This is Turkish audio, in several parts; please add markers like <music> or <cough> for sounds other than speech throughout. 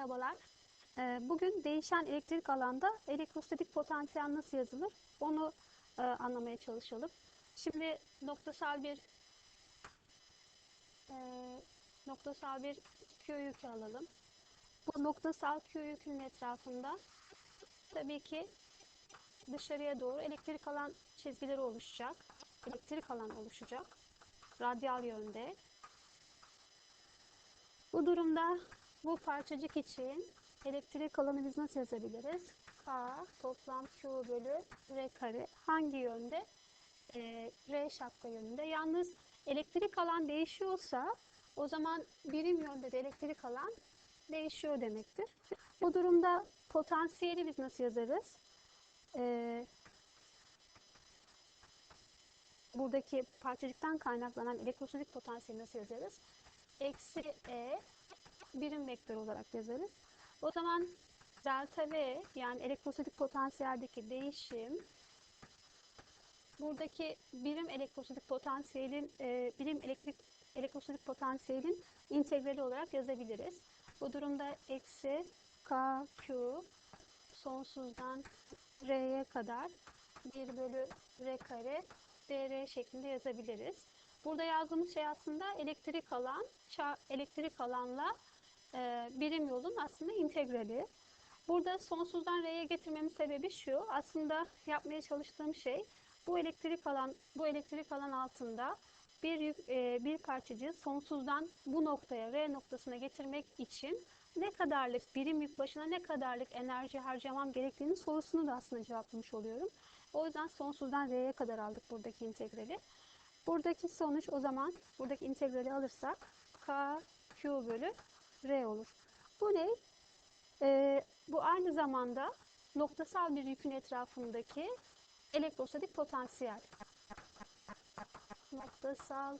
Merhabalar. Ee, Bugün değişen elektrik alanda elektrostatik potansiyel nasıl yazılır onu e, anlamaya çalışalım. Şimdi noktasal bir e, noktasal bir Q yükü alalım. Bu noktasal Q yükünün etrafında tabii ki dışarıya doğru elektrik alan çizgileri oluşacak. Elektrik alan oluşacak. Radyal yönde. Bu durumda bu parçacık için elektrik alanı biz nasıl yazabiliriz? K toplam Q bölü R kare hangi yönde? Ee, R şapka yönünde. Yalnız elektrik alan değişiyorsa o zaman birim yönde de elektrik alan değişiyor demektir. Bu durumda potansiyeli biz nasıl yazarız? Ee, buradaki parçacıktan kaynaklanan elektrostatik potansiyeli nasıl yazarız? Eksi E birim vektör olarak yazarız. O zaman delta V yani elektrostatik potansiyeldeki değişim buradaki birim elektrostatik potansiyelin e, birim elektrik elektrostatik potansiyelin integrali olarak yazabiliriz. Bu durumda eksi K Q sonsuzdan R'ye kadar 1 bölü R kare dr şeklinde yazabiliriz. Burada yazdığımız şey aslında elektrik alan, elektrik alanla e, birim yolun aslında integrali. Burada sonsuzdan R'ye getirmemin sebebi şu. Aslında yapmaya çalıştığım şey bu elektrik alan bu elektrik alan altında bir yük, e, bir parçacığı sonsuzdan bu noktaya R noktasına getirmek için ne kadarlık birim yük başına ne kadarlık enerji harcamam gerektiğini sorusunu da aslında cevaplamış oluyorum. O yüzden sonsuzdan R'ye kadar aldık buradaki integrali. Buradaki sonuç o zaman buradaki integrali alırsak K Q bölü R olur. Bu ne? Ee, bu aynı zamanda noktasal bir yükün etrafındaki elektrostatik potansiyel. Noktasal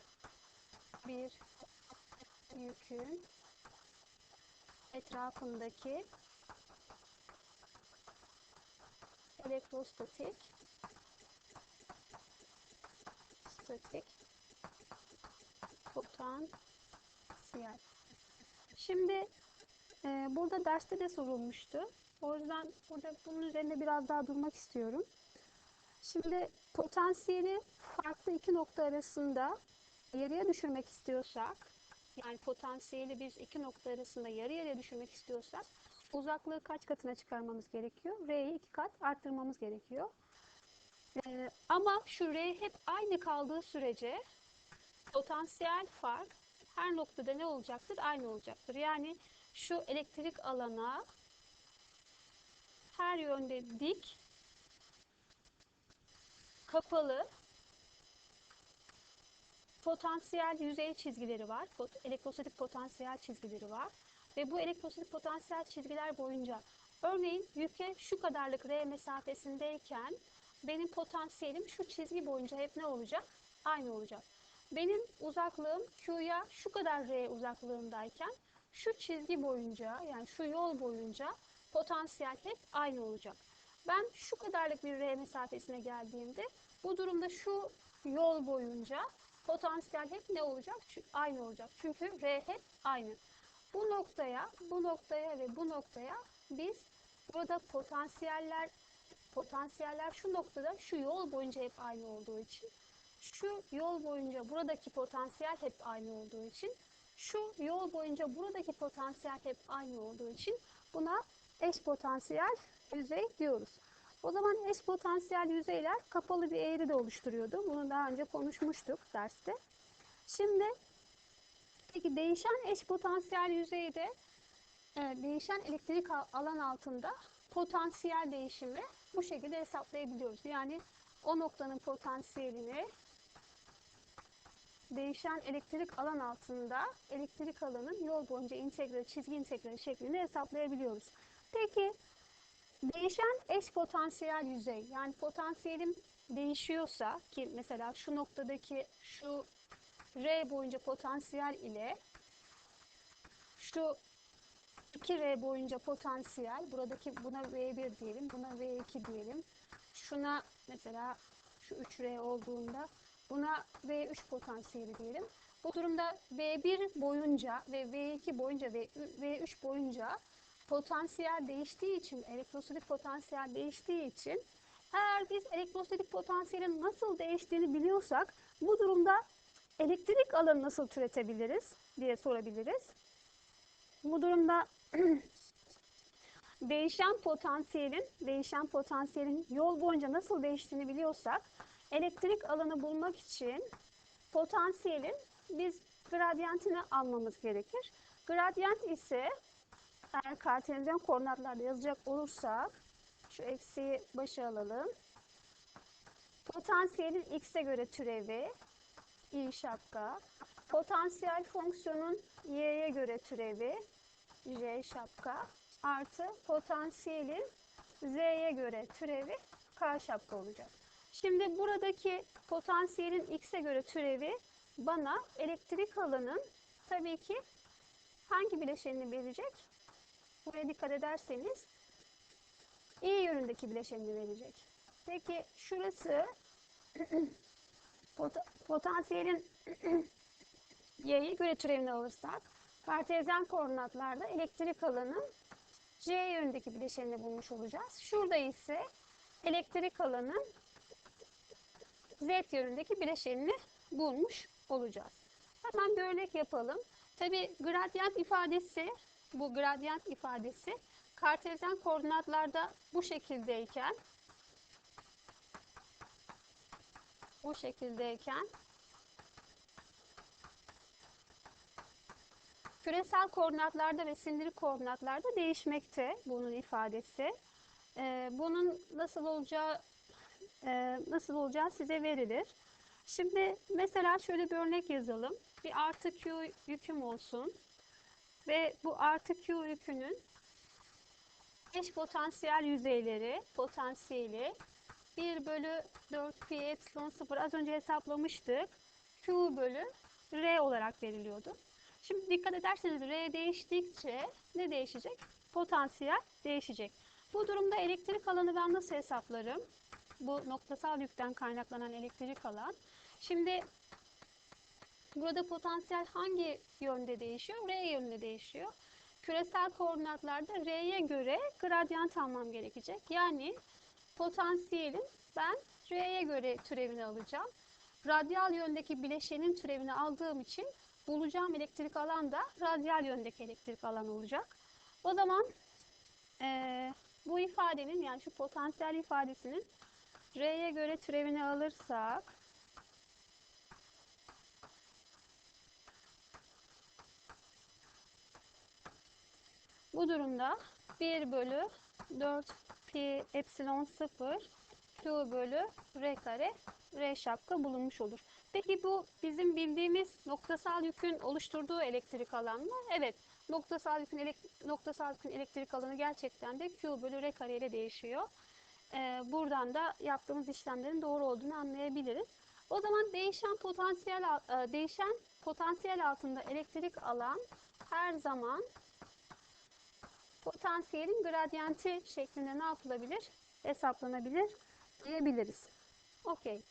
bir yükün etrafındaki elektrostatik statik potansiyel. Şimdi e, burada derste de sorulmuştu. O yüzden burada bunun üzerinde biraz daha durmak istiyorum. Şimdi potansiyeli farklı iki nokta arasında yarıya düşürmek istiyorsak, yani potansiyeli biz iki nokta arasında yarı yarıya düşürmek istiyorsak, uzaklığı kaç katına çıkarmamız gerekiyor? R'yi iki kat arttırmamız gerekiyor. Ee, ama şu R hep aynı kaldığı sürece potansiyel fark her noktada ne olacaktır? Aynı olacaktır. Yani şu elektrik alana her yönde dik kapalı potansiyel yüzey çizgileri var. Elektrostatik potansiyel çizgileri var. Ve bu elektrostatik potansiyel çizgiler boyunca örneğin yüke şu kadarlık R mesafesindeyken benim potansiyelim şu çizgi boyunca hep ne olacak? Aynı olacak. Benim uzaklığım Q'ya şu kadar R uzaklığındayken şu çizgi boyunca yani şu yol boyunca potansiyel hep aynı olacak. Ben şu kadarlık bir R mesafesine geldiğimde bu durumda şu yol boyunca potansiyel hep ne olacak? Aynı olacak. Çünkü R hep aynı. Bu noktaya, bu noktaya ve bu noktaya biz burada potansiyeller potansiyeller şu noktada şu yol boyunca hep aynı olduğu için şu yol boyunca buradaki potansiyel hep aynı olduğu için şu yol boyunca buradaki potansiyel hep aynı olduğu için buna eş potansiyel yüzey diyoruz. O zaman eş potansiyel yüzeyler kapalı bir eğri de oluşturuyordu. Bunu daha önce konuşmuştuk derste. Şimdi peki değişen eş potansiyel yüzeyde e, değişen elektrik alan altında potansiyel değişimi bu şekilde hesaplayabiliyoruz. Yani o noktanın potansiyelini değişen elektrik alan altında elektrik alanın yol boyunca integral, çizgi integral şeklinde hesaplayabiliyoruz. Peki değişen eş potansiyel yüzey yani potansiyelim değişiyorsa ki mesela şu noktadaki şu R boyunca potansiyel ile şu 2R boyunca potansiyel buradaki buna V1 diyelim buna V2 diyelim şuna mesela şu 3R olduğunda Buna V3 potansiyeli diyelim. Bu durumda V1 boyunca ve V2 boyunca ve V3 boyunca potansiyel değiştiği için, elektrostatik potansiyel değiştiği için eğer biz elektrostatik potansiyelin nasıl değiştiğini biliyorsak bu durumda elektrik alanı nasıl türetebiliriz diye sorabiliriz. Bu durumda <clears throat> değişen potansiyelin değişen potansiyelin yol boyunca nasıl değiştiğini biliyorsak elektrik alanı bulmak için potansiyelin biz gradyentini almamız gerekir. Gradiyent ise eğer kartezyen koordinatlarda yazacak olursak şu eksiği başa alalım. Potansiyelin x'e göre türevi i şapka. Potansiyel fonksiyonun y'ye göre türevi j şapka artı potansiyelin z'ye göre türevi k şapka olacak. Şimdi buradaki potansiyelin x'e göre türevi bana elektrik alanın tabii ki hangi bileşenini verecek? Buraya dikkat ederseniz i yönündeki bileşenini verecek. Peki şurası <clears throat> pot potansiyelin <clears throat> y'ye göre türevini alırsak kartezyen koordinatlarda elektrik alanın c yönündeki bileşenini bulmuş olacağız. Şurada ise elektrik alanın z yönündeki bileşenini bulmuş olacağız. Hemen bir örnek yapalım. Tabi gradiyent ifadesi, bu gradiyent ifadesi kartezyen koordinatlarda bu şekildeyken bu şekildeyken küresel koordinatlarda ve sindirik koordinatlarda değişmekte bunun ifadesi. Ee, bunun nasıl olacağı e, nasıl olacağı size verilir. Şimdi mesela şöyle bir örnek yazalım. Bir artı Q yüküm olsun. Ve bu artı Q yükünün eş potansiyel yüzeyleri, potansiyeli 1 bölü 4 pi epsilon 0 az önce hesaplamıştık. Q bölü R olarak veriliyordu. Şimdi dikkat ederseniz R değiştikçe ne değişecek? Potansiyel değişecek. Bu durumda elektrik alanı ben nasıl hesaplarım? Bu noktasal yükten kaynaklanan elektrik alan. Şimdi burada potansiyel hangi yönde değişiyor? R yönünde değişiyor. Küresel koordinatlarda R'ye göre gradiyant almam gerekecek. Yani potansiyelin ben R'ye göre türevini alacağım. Radyal yöndeki bileşenin türevini aldığım için bulacağım elektrik alan da radyal yöndeki elektrik alan olacak. O zaman e, bu ifadenin yani şu potansiyel ifadesinin R'ye göre türevini alırsak bu durumda 1 bölü 4 pi epsilon 0 Q bölü R kare R şapka bulunmuş olur. Peki bu bizim bildiğimiz noktasal yükün oluşturduğu elektrik alan mı? Evet. Noktasal yükün, elek noktasal yükün elektrik alanı gerçekten de Q bölü R kare ile değişiyor. Ee, buradan da yaptığımız işlemlerin doğru olduğunu anlayabiliriz. O zaman değişen potansiyel e, değişen potansiyel altında elektrik alan her zaman potansiyelin gradyenti şeklinde ne yapılabilir? Hesaplanabilir diyebiliriz. Okey.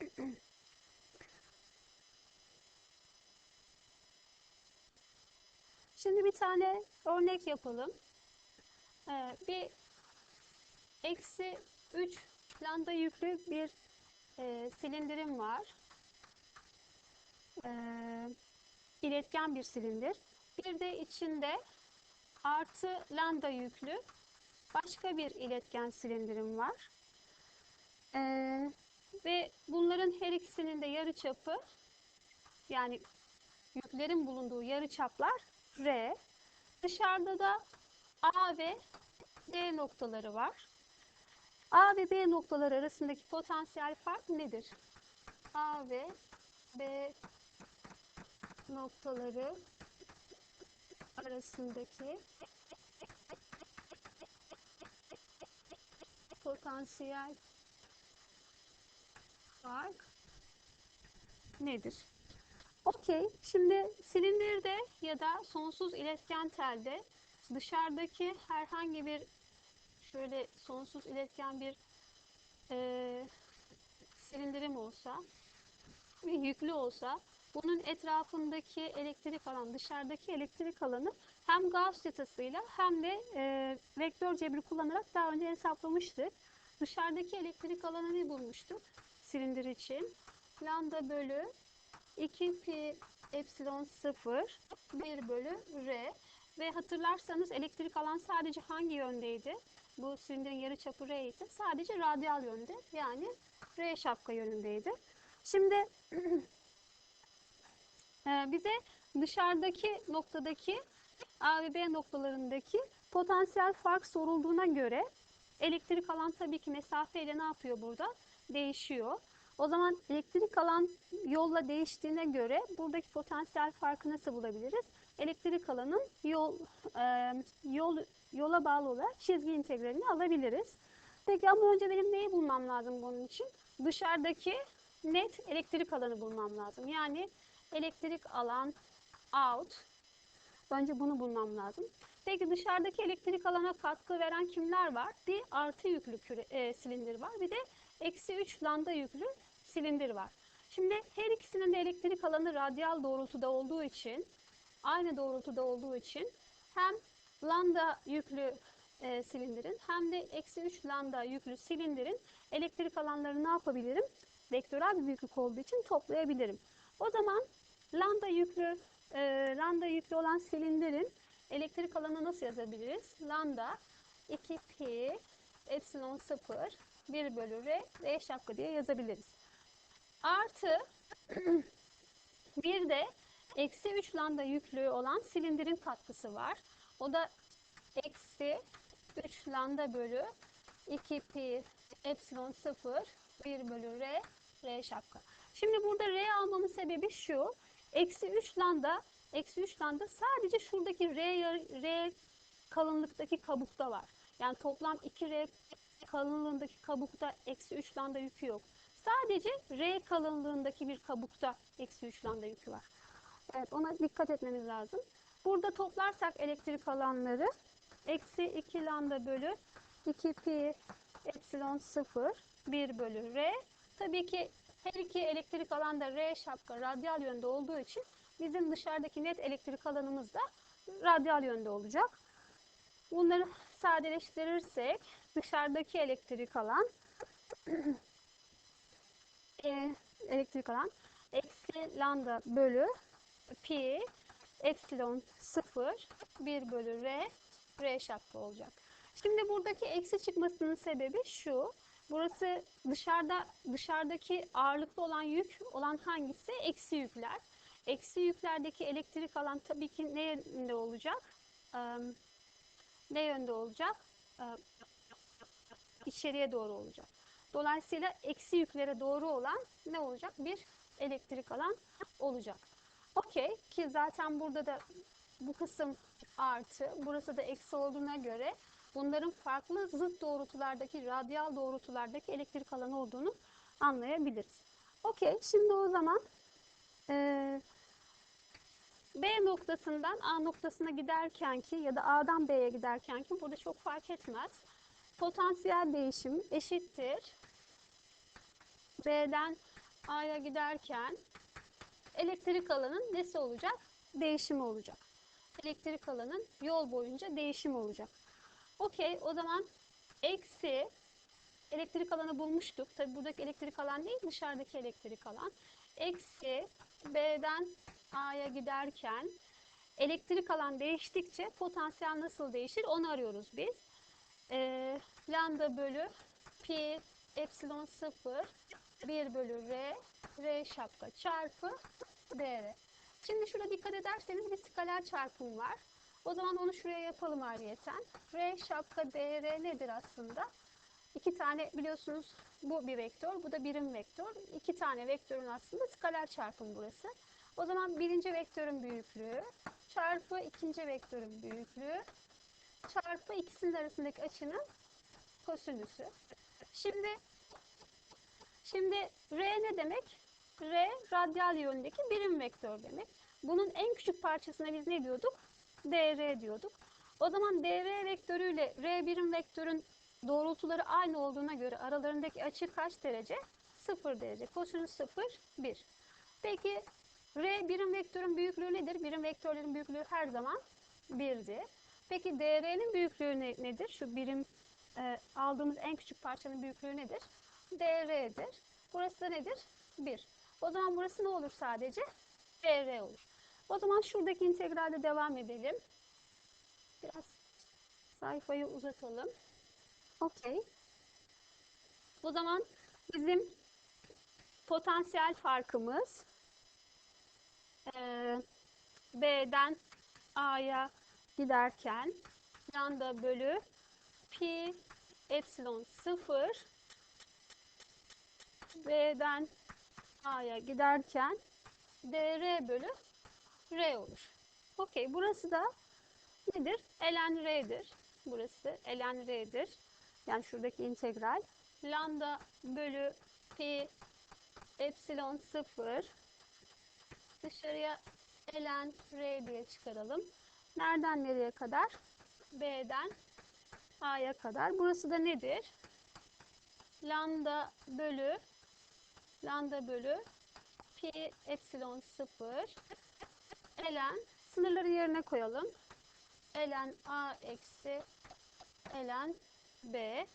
<clears throat> Şimdi bir tane örnek yapalım. Ee, bir eksi 3 lambda yüklü bir e, silindirim var. E, iletken bir silindir. Bir de içinde artı lambda yüklü başka bir iletken silindirim var. E, ve bunların her ikisinin de yarıçapı yani yüklerin bulunduğu yarıçaplar R. Dışarıda da A ve D noktaları var. A ve B noktaları arasındaki potansiyel fark nedir? A ve B noktaları arasındaki potansiyel fark nedir? Okey. Şimdi silindirde ya da sonsuz iletken telde dışarıdaki herhangi bir şöyle sonsuz iletken bir e, silindirim olsa ve yüklü olsa bunun etrafındaki elektrik alan, dışarıdaki elektrik alanı hem Gauss yatasıyla hem de e, vektör cebri kullanarak daha önce hesaplamıştık. Dışarıdaki elektrik alanı ne bulmuştuk? Silindir için. Lambda bölü 2 pi epsilon 0 1 bölü r ve hatırlarsanız elektrik alan sadece hangi yöndeydi? Bu silindirin yarıçapı r ise sadece radyal yönde yani r şapka yönündeydi. Şimdi <clears throat> e, bize dışarıdaki noktadaki A ve B noktalarındaki potansiyel fark sorulduğuna göre elektrik alan tabii ki mesafeyle ne yapıyor burada? Değişiyor. O zaman elektrik alan yolla değiştiğine göre buradaki potansiyel farkı nasıl bulabiliriz? Elektrik alanın yol e, yol yola bağlı olarak çizgi integralini alabiliriz. Peki ama önce benim neyi bulmam lazım bunun için? Dışarıdaki net elektrik alanı bulmam lazım. Yani elektrik alan out. Önce bunu bulmam lazım. Peki dışarıdaki elektrik alana katkı veren kimler var? Bir artı yüklü küre, e, silindir var. Bir de eksi 3 lambda yüklü silindir var. Şimdi her ikisinin de elektrik alanı radyal doğrultuda olduğu için, aynı doğrultuda olduğu için hem lambda yüklü e, silindirin hem de eksi 3 lambda yüklü silindirin elektrik alanlarını ne yapabilirim? Vektörel bir büyüklük olduğu için toplayabilirim. O zaman lambda yüklü e, lambda yüklü olan silindirin elektrik alanı nasıl yazabiliriz? Lambda 2 pi epsilon 0 1 bölü r r şapka diye yazabiliriz. Artı <clears throat> bir de eksi 3 lambda yüklü olan silindirin katkısı var. O da eksi 3 lambda bölü 2 pi epsilon 0 1 bölü r r şapka. Şimdi burada r almamın sebebi şu. Eksi 3 lambda eksi 3 lambda sadece şuradaki r, r kalınlıktaki kabukta var. Yani toplam 2 r kalınlığındaki kabukta eksi 3 lambda yükü yok. Sadece R kalınlığındaki bir kabukta eksi 3 lambda yükü var. Evet ona dikkat etmemiz lazım. Burada toplarsak elektrik alanları eksi 2 lambda bölü 2 pi epsilon 0 1 bölü R. Tabii ki her iki elektrik alanda R şapka radyal yönde olduğu için bizim dışarıdaki net elektrik alanımız da radyal yönde olacak. Bunları sadeleştirirsek dışarıdaki elektrik alan <clears throat> e, elektrik alan eksi lambda bölü pi epsilon 0 1 bölü r r şapka olacak. Şimdi buradaki eksi çıkmasının sebebi şu. Burası dışarıda dışarıdaki ağırlıklı olan yük olan hangisi? Eksi yükler. Eksi yüklerdeki elektrik alan tabii ki ne yönde olacak? Ee, ne yönde olacak? Ee, içeriye doğru olacak. Dolayısıyla eksi yüklere doğru olan ne olacak? Bir elektrik alan olacak. Okey ki zaten burada da bu kısım artı, burası da eksi olduğuna göre bunların farklı zıt doğrultulardaki, radyal doğrultulardaki elektrik alanı olduğunu anlayabiliriz. Okey, şimdi o zaman e, B noktasından A noktasına giderken ki ya da A'dan B'ye giderken ki burada çok fark etmez. Potansiyel değişim eşittir. B'den A'ya giderken elektrik alanın nesi olacak? Değişimi olacak. Elektrik alanın yol boyunca değişimi olacak. Okey o zaman eksi elektrik alanı bulmuştuk. Tabi buradaki elektrik alan değil dışarıdaki elektrik alan. Eksi B'den A'ya giderken elektrik alan değiştikçe potansiyel nasıl değişir onu arıyoruz biz. Ee, lambda bölü pi epsilon 0 1 bölü r r şapka çarpı dr. Şimdi şurada dikkat ederseniz bir skaler çarpım var. O zaman onu şuraya yapalım ayrıyeten. R şapka dr nedir aslında? İki tane biliyorsunuz bu bir vektör, bu da birim vektör. İki tane vektörün aslında skaler çarpım burası. O zaman birinci vektörün büyüklüğü çarpı ikinci vektörün büyüklüğü çarpı ikisinin arasındaki açının kosinüsü. Şimdi şimdi R ne demek? R radyal yöndeki birim vektör demek. Bunun en küçük parçasına biz ne diyorduk? dr diyorduk. O zaman dr vektörüyle r birim vektörün doğrultuları aynı olduğuna göre aralarındaki açı kaç derece? 0 derece. Kosinüs 0, 1. Peki R birim vektörün büyüklüğü nedir? Birim vektörlerin büyüklüğü her zaman 1'dir. Peki DR'nin büyüklüğü ne- nedir? Şu birim e, aldığımız en küçük parçanın büyüklüğü nedir? DR'dir. Burası da nedir? 1. O zaman burası ne olur sadece? DR olur. O zaman şuradaki integralde devam edelim. Biraz sayfayı uzatalım. Okey. O zaman bizim potansiyel farkımız eee, B'den A'ya giderken lambda bölü pi epsilon 0 B'den A'ya giderken dr bölü r olur. Okey burası da nedir? ln r'dir. Burası ln r'dir. Yani şuradaki integral lambda bölü pi epsilon 0 dışarıya ln r diye çıkaralım. Nereden nereye kadar? B'den A'ya kadar. Burası da nedir? Lambda bölü lambda bölü pi epsilon 0 ln sınırları yerine koyalım. ln A eksi ln B.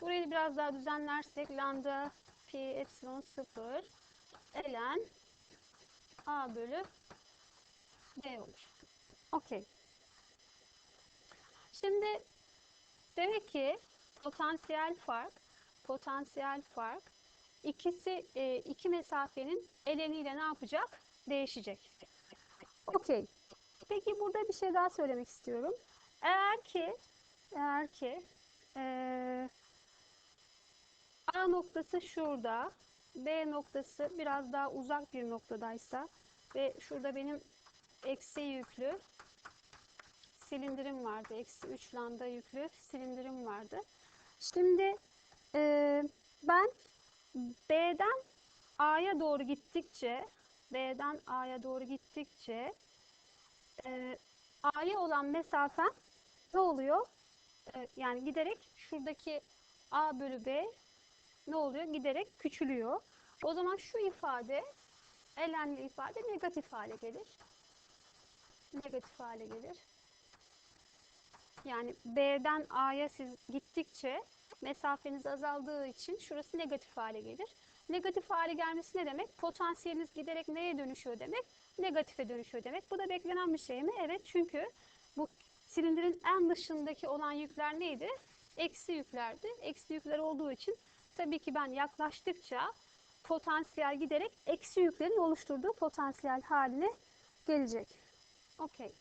Burayı biraz daha düzenlersek lambda pi epsilon 0 ln A bölü B olur. Okey. Şimdi demek ki potansiyel fark potansiyel fark ikisi e, iki mesafenin eleniyle ne yapacak? Değişecek. Okey. Peki burada bir şey daha söylemek istiyorum. Eğer ki eğer ki eee, A noktası şurada, B noktası biraz daha uzak bir noktadaysa ve şurada benim eksi yüklü silindirim vardı. Eksi 3 lambda yüklü silindirim vardı. Şimdi eee, ben B'den A'ya doğru gittikçe B'den A'ya doğru gittikçe e, A'ya olan mesafem ne oluyor? E, yani giderek şuradaki A bölü B ne oluyor? Giderek küçülüyor. O zaman şu ifade elenli ifade negatif hale gelir. Negatif hale gelir. Yani B'den A'ya siz gittikçe mesafeniz azaldığı için şurası negatif hale gelir. Negatif hale gelmesi ne demek? Potansiyeliniz giderek neye dönüşüyor demek? Negatife dönüşüyor demek. Bu da beklenen bir şey mi? Evet çünkü bu silindirin en dışındaki olan yükler neydi? Eksi yüklerdi. Eksi yükler olduğu için tabii ki ben yaklaştıkça potansiyel giderek eksi yüklerin oluşturduğu potansiyel haline gelecek. Okey.